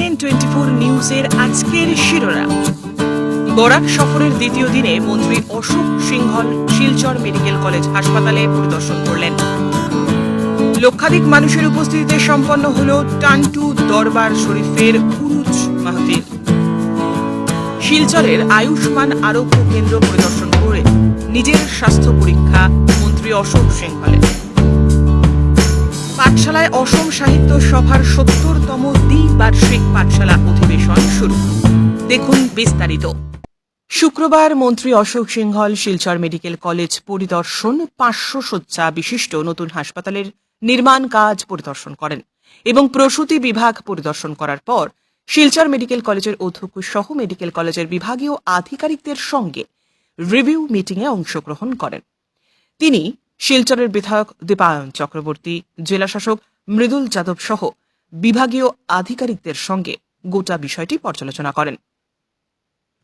CNN twenty four নিউজের আজকের শিরোনাম। বরাক সফরের দ্বিতীয় দিনে মন্ত্রী অশোক সিংহল শিলচর মেডিকেল কলেজ হাসপাতালে পরিদর্শন করলেন। লক্ষাধিক মানুষের উপস্থিতিতে সম্পন্ন হল টান্টু দরবার শরীফের উরুজ মাহফিল শিলচরের আয়ুষ্মান আরোগ্য কেন্দ্র পরিদর্শন করে নিজের স্বাস্থ্য পরীক্ষা মন্ত্রী অশোক সিংহলের। পাঠশালায় অসম সাহিত্য সভার সত্তরতম দ্বিবার্ষিক পাঠশালা অধিবেশন শুরু। দেখুন বিস্তারিত। শুক্রবার মন্ত্রী অশোক সিংহল শিলচর মেডিকেল কলেজ পরিদর্শন পাঁচশো শয্যা বিশিষ্ট নতুন হাসপাতালের নির্মাণ কাজ পরিদর্শন করেন এবং প্রসূতি বিভাগ পরিদর্শন করার পর শিলচর মেডিকেল কলেজের অধ্যক্ষ সহ মেডিকেল কলেজের বিভাগীয় আধিকারিকদের সঙ্গে রিভিউ মিটিংয়ে অংশগ্রহণ করেন। তিনি শিলচরের বিধায়ক দীপায়ন চক্রবর্তী জেলাশাসক মৃদুল যাদব সহ বিভাগীয় আধিকারিকদের সঙ্গে গোটা বিষয়টি পর্যালোচনা করেন।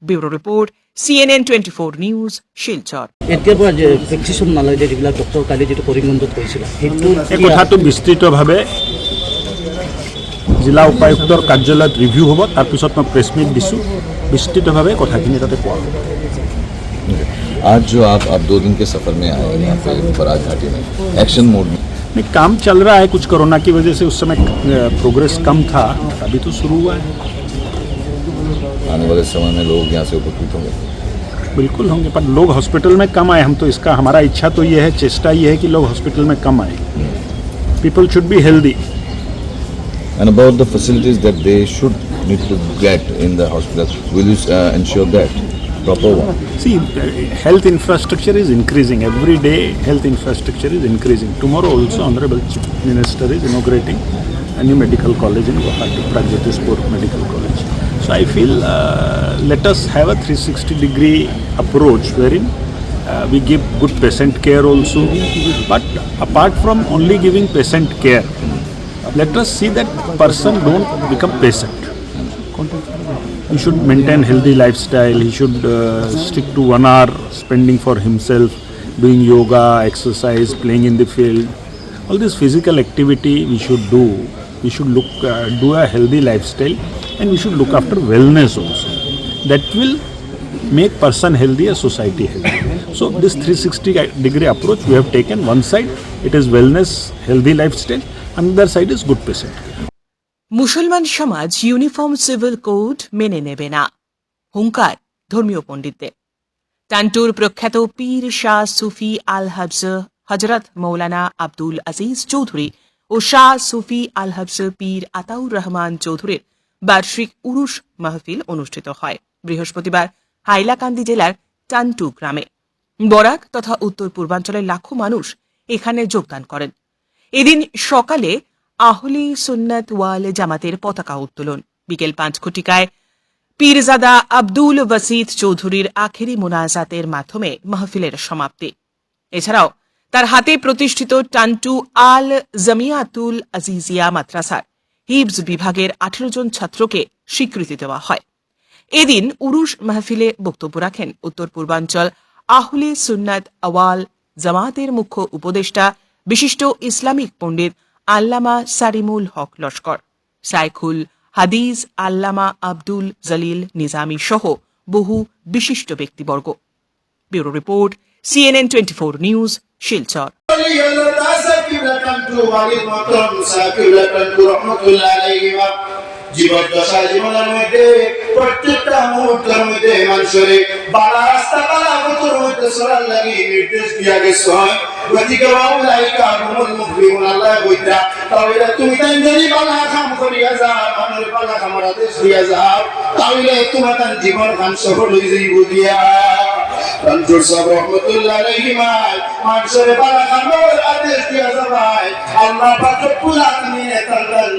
Bureau report C N N twenty four news Silchar এতিয়াৰ পৰা যে প্ৰেক্টিচন নালাগে যিবিলাক ডক্টৰ কালি যিটো কৰিমগঞ্জত কৰিছিলে সেইটো এই কথাটো বিস্তৃতভাৱে জিলা উপায়ুক্তৰ কাৰ্যালয়ত ৰিভিউ হ'ব তাৰপিছত মই প্ৰেছ মিট দিছোঁ। বিস্তৃতভাৱে কথাখিনি তাতে কোৱা হ'ব। आज जो आप आप दो दिन के सफ़र में आए हैं यहाँ पे बराज घाटी में एक्शन मोड में। नहीं काम चल रहा है कुछ कोरोना की वजह से उस समय प्रोग्रेस कम था अभी तो शुरू हुआ है। आने वाले समय में लोग यहाँ से उपकृत होंगे। बिल्कुल होंगे पर लोग हॉस्पिटल में कम आए हम तो इसका हमारा इच्छा तो ये है चेष्टा ये है कि लोग हॉस्पिटल में कम आए। People should be healthy and about the facilities that they should need to get in the hospital will you uh, ensure that? Proper one See, uh, health infrastructure is increasing. Every day, health infrastructure is increasing. Tomorrow also, Honorable Chief Minister is inaugurating a new medical college in Guwahati, Pragjyotispur Medical College. So I feel uh, let us have a 360 degree approach wherein uh, we give good patient care also. But apart from only giving patient care, let us see that person don't become patient. He should maintain healthy lifestyle. He should uh, stick to one hour spending for himself, doing yoga, exercise, playing in the field. All this physical activity we should do. We should look uh, do a healthy lifestyle, and we should look after wellness also. That will make person healthy, a society healthy. So this 360 degree approach we have taken. One side it is wellness, healthy lifestyle. Another side is good patient. মুসলমান সমাজ uniform civil code মেনে নেবে না। হুঙ্কার, ধর্মীয় পণ্ডিতদের। টান্টুর প্রখ্যাত পীর শাহ সুফি আল হাফজ হজরত মৌলানা আব্দুল আজিজ চৌধুরী ও শাহ সুফি আল হাফজ পীর আতাউর রহমান চৌধুরীর বার্ষিক উরুস মাহফিল অনুষ্ঠিত হয়। বৃহস্পতিবার হাইলাকান্দি জেলার টান্টু গ্রামে। বরাক তথা উত্তর পূর্বাঞ্চলের লাখো মানুষ এখানে যোগদান করেন। এদিন সকালে আহলি সুন্নত ওয়াল জামাতের পতাকা উত্তোলন। বিকেল পাঁচ ঘটিকায় পীরজাদা আব্দুল ওয়াসিদ চৌধুরীর আখেরি মোনাজাতের মাধ্যমে মাহফিলের সমাপ্তি। এছাড়াও তার হাতে প্রতিষ্ঠিত টান্টু আল জামিয়াতুল আজিজিয়া মাদ্রাসার হিবস বিভাগের আঠেরো জন ছাত্রকে স্বীকৃতি দেওয়া হয়। এদিন উরুশ মাহফিলে বক্তব্য রাখেন উত্তর পূর্বাঞ্চল আহলে সুন্নাত আওয়াল জামাতের মুখ্য উপদেষ্টা বিশিষ্ট ইসলামিক পণ্ডিত আল্লামা সারিমুল হক লস্কর, সাইখুল হাদিজ আল্লামা আব্দুল জলিল নিজামী সহ বহু বিশিষ্ট ব্যক্তিবর্গ। Bureau report, CNN twenty four news, Silchar. জীবনের মধ্যে প্রত্যেকটা মুহূর্তের মধ্যে মানুষের বালা রাস্তা মধ্যে লাগি নির্দেশ দিয়া গেছে গতিকে হুমুল মুফলিহুন আল্লাহ কইতা তাহলে তুমি তাই যদি বালা কাম করিয়া যাও মানুষ বালা কামর আদেশ দিয়া যাও তাহলে তোমার তার জীবন খান সফল হয়ে যাইব দিয়া রঞ্জুর সাহেব রহমতুল্লাহ মাই মানুষের বালা কামর আদেশ দিয়া যাবাই আল্লাহ পাক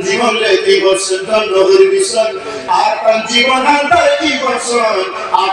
জীবন আর জীবন আল্লাহ কি করছেন?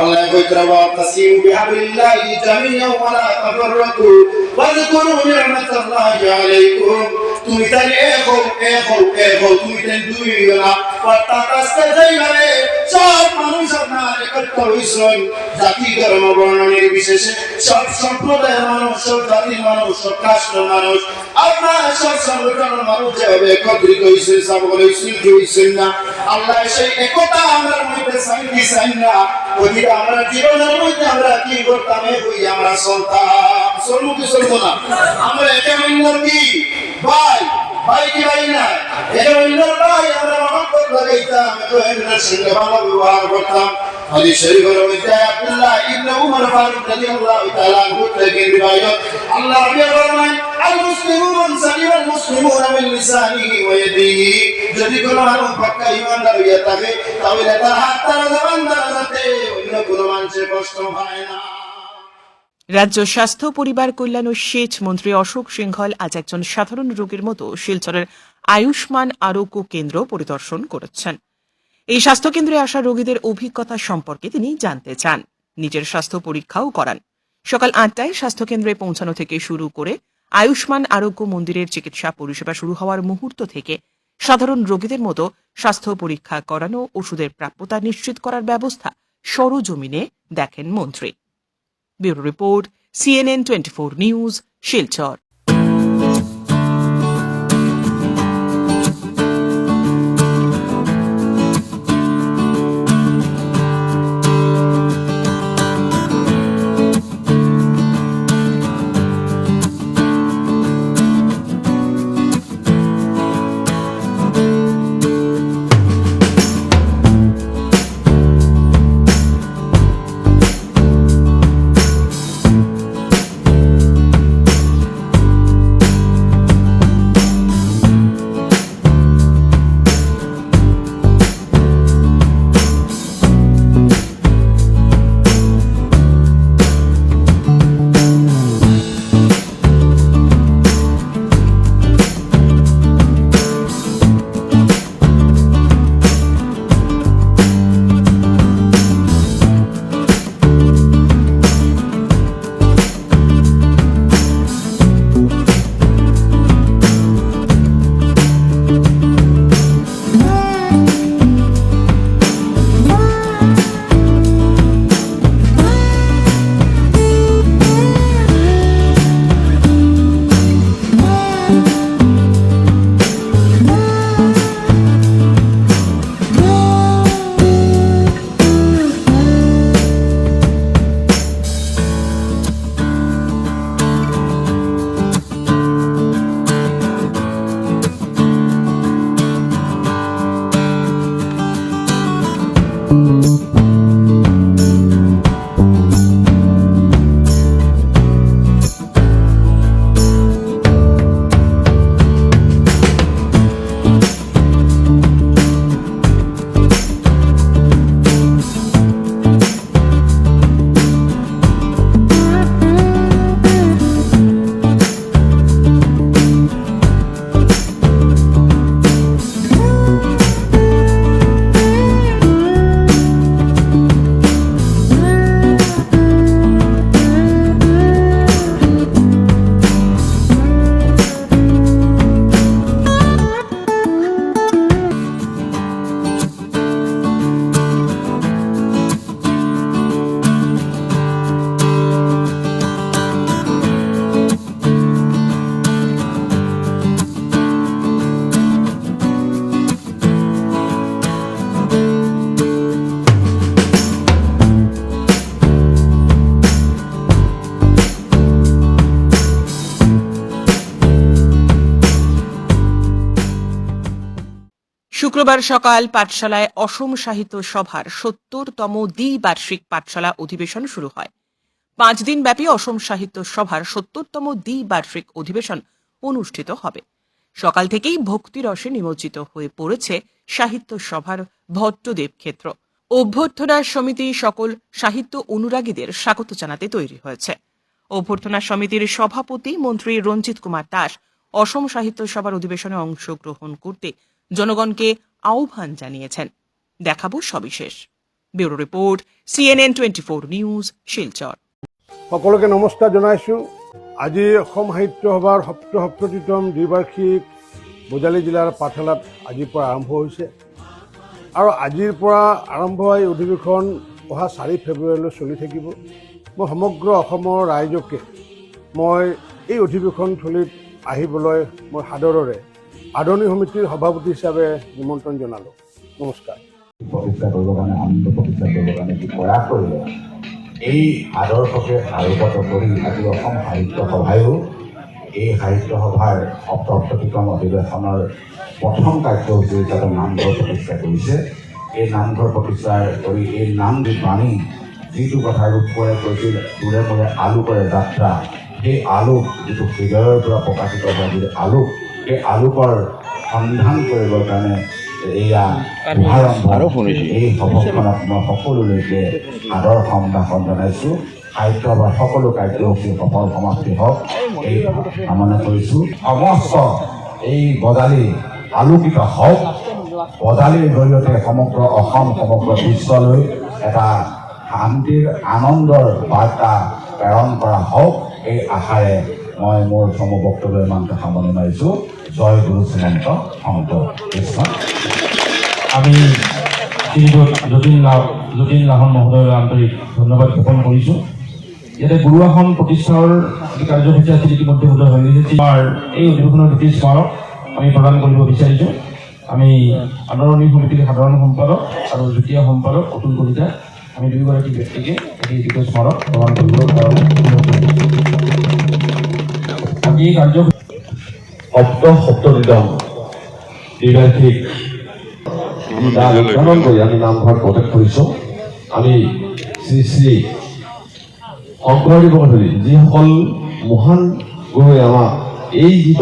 الله يقول وأقسم بحبل الله جميعا ولا تفرقوا. واذكروا نعمة الله عليكم. তুমি এক হও এক হও তুমি তাই দুই না অর্থাৎ আজকে যেইভাবে সব মানুষ আপনার একত্র হইছেন জাতি ধর্ম বর্ণ নির্বিশেষে সব সম্প্রদায়ের মানুষ, সব জাতির মানুষ, সব কাস্টের মানুষ। আপনার সব সংগঠনের মানুষ যেভাবে একত্রিত হয়েছেন সকলে ঐক্য হয়েছেন না। আল্লাহ সেই একতা আমরা মধ্যে শান্তি চাই না। ওদিকে আমরা জীবনের মধ্যে আমরা কি করতাম? হই আমরা চলতাম চলবো কি না। আমরা একে মিল্লার কি? ভাই ভাই কি ভাই না? একে মিল্লার ভাই, আমরা মহব্বত লাগাইতাম, এত এমনের সঙ্গে ভালো ব্যবহার করতাম। হাদিস শরীফের মধ্যে আব্দুল্লাহ ইবনে উমর ফারুক রাদিয়াল্লাহু তাআলা আনহু থেকে রিওয়ায়াত আল্লাহ রাব্বি ফরমান আল মুসলিমু মান সালিম আল মুসলিমুনা মিন লিসানিহি ওয়া ইয়াদিহি। যদি কোনো মানুষ পাক্কা ঈমানদার হইয়া থাকে, তাহলে তার হাত তার জবান দ্বারা যাতে অন্য কোনো মানুষের কষ্ট হয় না। রাজ্য স্বাস্থ্য, পরিবার কল্যাণ ও সেচ মন্ত্রী অশোক সিংহল আজ একজন সাধারণ রোগীর মতো শিলচরের আয়ুষ্মান আরোগ্য কেন্দ্র পরিদর্শন করেছেন। এই স্বাস্থ্য কেন্দ্রে আসা রোগীদের অভিজ্ঞতা সম্পর্কে তিনি জানতে চান। নিজের স্বাস্থ্য পরীক্ষাও করান। সকাল আটটায় স্বাস্থ্য কেন্দ্রে পৌঁছানো থেকে শুরু করে আয়ুষ্মান আরোগ্য মন্দিরের চিকিৎসা পরিষেবা শুরু হওয়ার মুহূর্ত থেকে সাধারণ রোগীদের মতো স্বাস্থ্য পরীক্ষা করানো, ওষুধের প্রাপ্যতা নিশ্চিত করার ব্যবস্থা সরজমিনে দেখেন মন্ত্রী। Bureau report CNN twenty four news শুক্রবার সকাল পাঠশালায় অসম সাহিত্য সভার সত্তরতম দ্বিবার্ষিক পাঠশালা অধিবেশন শুরু হয়। পাঁচ দিন ব্যাপী অসম সাহিত্য সভার সত্তরতম দ্বিবার্ষিক অধিবেশন অনুষ্ঠিত হবে। সকাল থেকেই ভক্তি রসে নিমজ্জিত হয়ে পড়েছে সাহিত্য সভার ভট্টদেব ক্ষেত্র। অভ্যর্থনা সমিতি সকল সাহিত্য অনুরাগীদের স্বাগত জানাতে তৈরি হয়েছে। অভ্যর্থনা সমিতির সভাপতি মন্ত্রী রঞ্জিত কুমার দাস অসম সাহিত্য সভার অধিবেশনে অংশগ্রহণ করতে জনগণকে আহ্বান জানিয়েছেন। দেখাবো সবিশেষ। Bureau report, CNN twenty four news Silchar সকলোকে নমস্কাৰ জনাইছোঁ। আজি অসম সাহিত্য সভাৰ সপ্ত সপ্ততিতম দ্বিবাৰ্ষিক বজালী জিলাৰ পাঠশালাত আজিৰ পৰা আৰম্ভ হৈছে। আৰু আজিৰ পৰা আৰম্ভ এই অধিৱেশন অহা চাৰি ফেব্ৰুৱাৰীলৈ চলি থাকিব। মই সমগ্ৰ অসমৰ ৰাইজকে মই এই অধিৱেশনথলীত আহিবলৈ মই সাদৰেৰে আদৰণি সমিতিৰ সভাপতি হিচাপে নিমন্ত্ৰণ জনালোঁ। প্ৰতিষ্ঠা কৰিবৰ কাৰণে আনন্দ প্ৰতিষ্ঠা কৰিবৰ কাৰণে এই আদৰ্শকে আৰোপত কৰি আজি অসম সাহিত্য সভায়ো এই সাহিত্য সভাৰ সপ্তসপ্ততিক্ৰম অধিৱেশনৰ প্ৰথম কাৰ্যসূচী হিচাপে নামঘৰ প্ৰতিষ্ঠা কৰিছে। এই নামঘৰ প্ৰতিষ্ঠা কৰি এই নাম দি বাণী যিটো কথা ৰূপৰে কৈছিল, দূৰে মূৰে আলোকৰে যাত্ৰা, সেই আলোক যিটো হৃদয়ৰ পৰা প্ৰকাশিত হোৱা আলোক সেই আলোকৰ সন্ধান কৰিবৰ কাৰণে এয়া শুভাৰম্ভ এই সভখনত মই সকলোলৈকে আদৰ সম্ভাষণ জনাইছোঁ। সাহিত্য সভাৰ সকলো কাৰ্যসূচী সফল সমাপ্তি হওক। এই কামনা কৰিছোঁ। সমস্ত এই বজালী আলোকিত হওক। বজালীৰ জৰিয়তে সমগ্ৰ অসম সমগ্ৰ বিশ্বলৈ এটা শান্তিৰ আনন্দৰ বাৰ্তা প্ৰেৰণ কৰা হওক। এই আশাৰে মই মোৰ চমু বক্তব্য ইমানতে সামৰণি মাৰিছোঁ। জয় গুৰু শ্ৰীমন্ত শংকৰ আমি শ্ৰীযুত যতীন যতীন লাহন মহোদয়লৈ আন্তৰিক ধন্যবাদ জ্ঞাপন কৰিছোঁ ইয়াতে গুৰু আসন প্ৰতিষ্ঠাৰ যি কাৰ্যসূচী আছিল ইতিমধ্যে উদয় হৈ গৈছে। আমাৰ এই অধিৱেশনৰ দুটি স্মাৰক আমি প্ৰদান কৰিব বিচাৰিছোঁ। আমি আদৰণি সমিতিৰ সাধাৰণ সম্পাদক আৰু যুটীয়া সম্পাদক অতুল কলিতা, আমি দুয়োগৰাকী ব্যক্তিকে এই দুটা স্মাৰক প্ৰদান কাৰণে অনুৰোধ আজি এই সপ্ত সপ্তদিতম দ্বিবাৰ্ষিক তাক স্মৰণ কৰি আমি নামঘৰত প্ৰৱেশ কৰিছোঁ আমি শ্ৰী শ্ৰী শংকৰদেৱক ধৰি যিসকল মহান গুৰুৱে আমাক এই যি